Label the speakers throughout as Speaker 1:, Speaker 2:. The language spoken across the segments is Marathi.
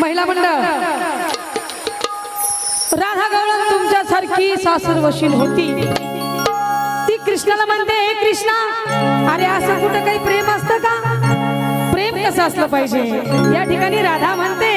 Speaker 1: महिला मंडळ. राधा गवळण तुमच्यासारखी सासर वशील होती. ती कृष्णाला म्हणते हे कृष्णा अरे असं कुठं काही प्रेम असतं का? प्रेम कसं असलं पाहिजे? या ठिकाणी राधा म्हणते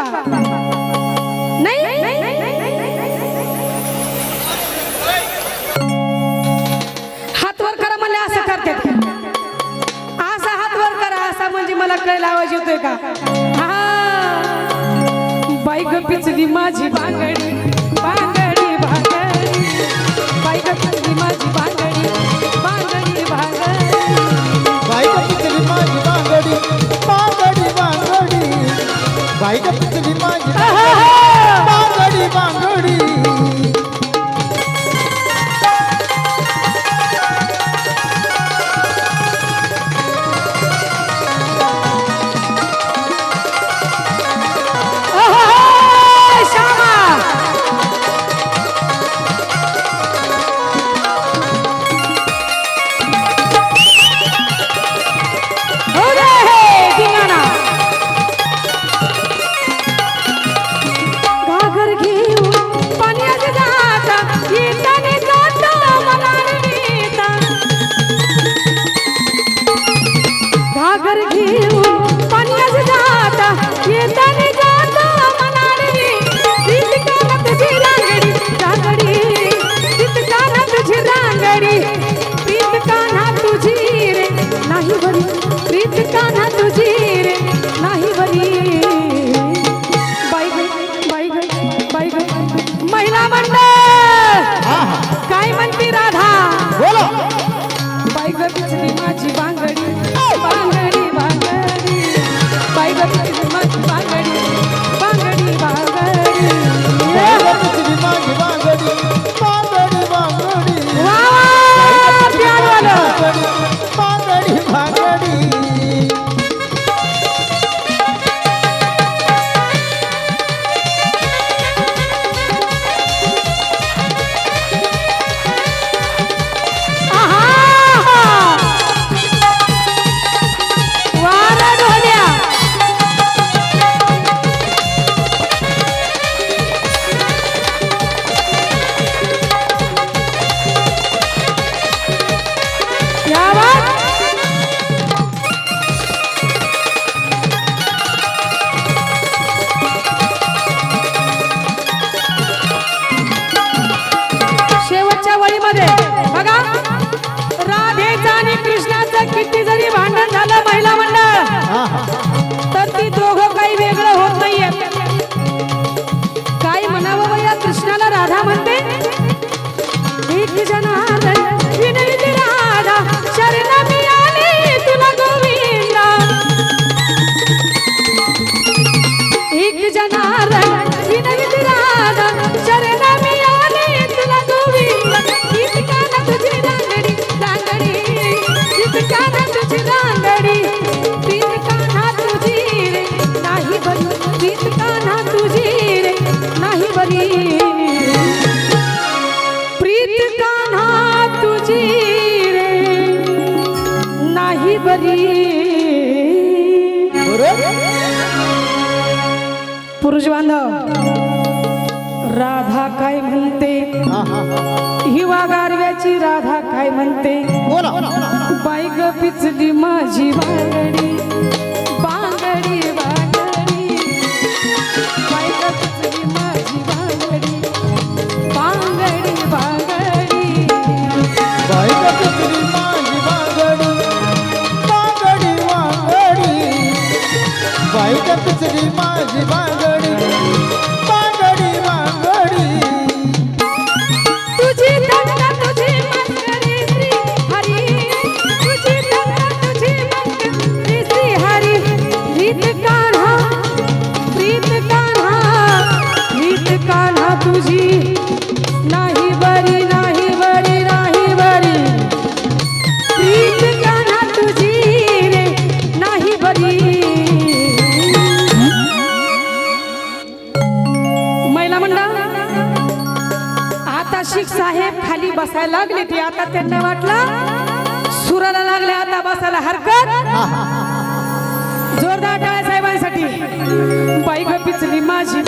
Speaker 1: बाबा. नाही हात वर करा मला असं करते असा हात वर करा असा म्हणजे मला कळला आवाज येतोय का? बाईक पिचली माझी बांगडी बांगडी बांगडी. बाईक पिचली माझी बांगडी बांगडी बांगडी.
Speaker 2: बाईक पिचली माझी बांगडी बांगडी बांगडी. Bike Vai fazer bem mais
Speaker 1: भरी पुरुष बांधव राधा काय म्हणते? हिवा गारव्याची राधा काय म्हणते? बाई ग पिचली माझी बाळडी बसायला लागली ती? आता त्यांना वाटलं सुराला लागले आता बसायला हरकत. जोरदार टाळ्या साहेबांसाठी. बाईक पिचली माझी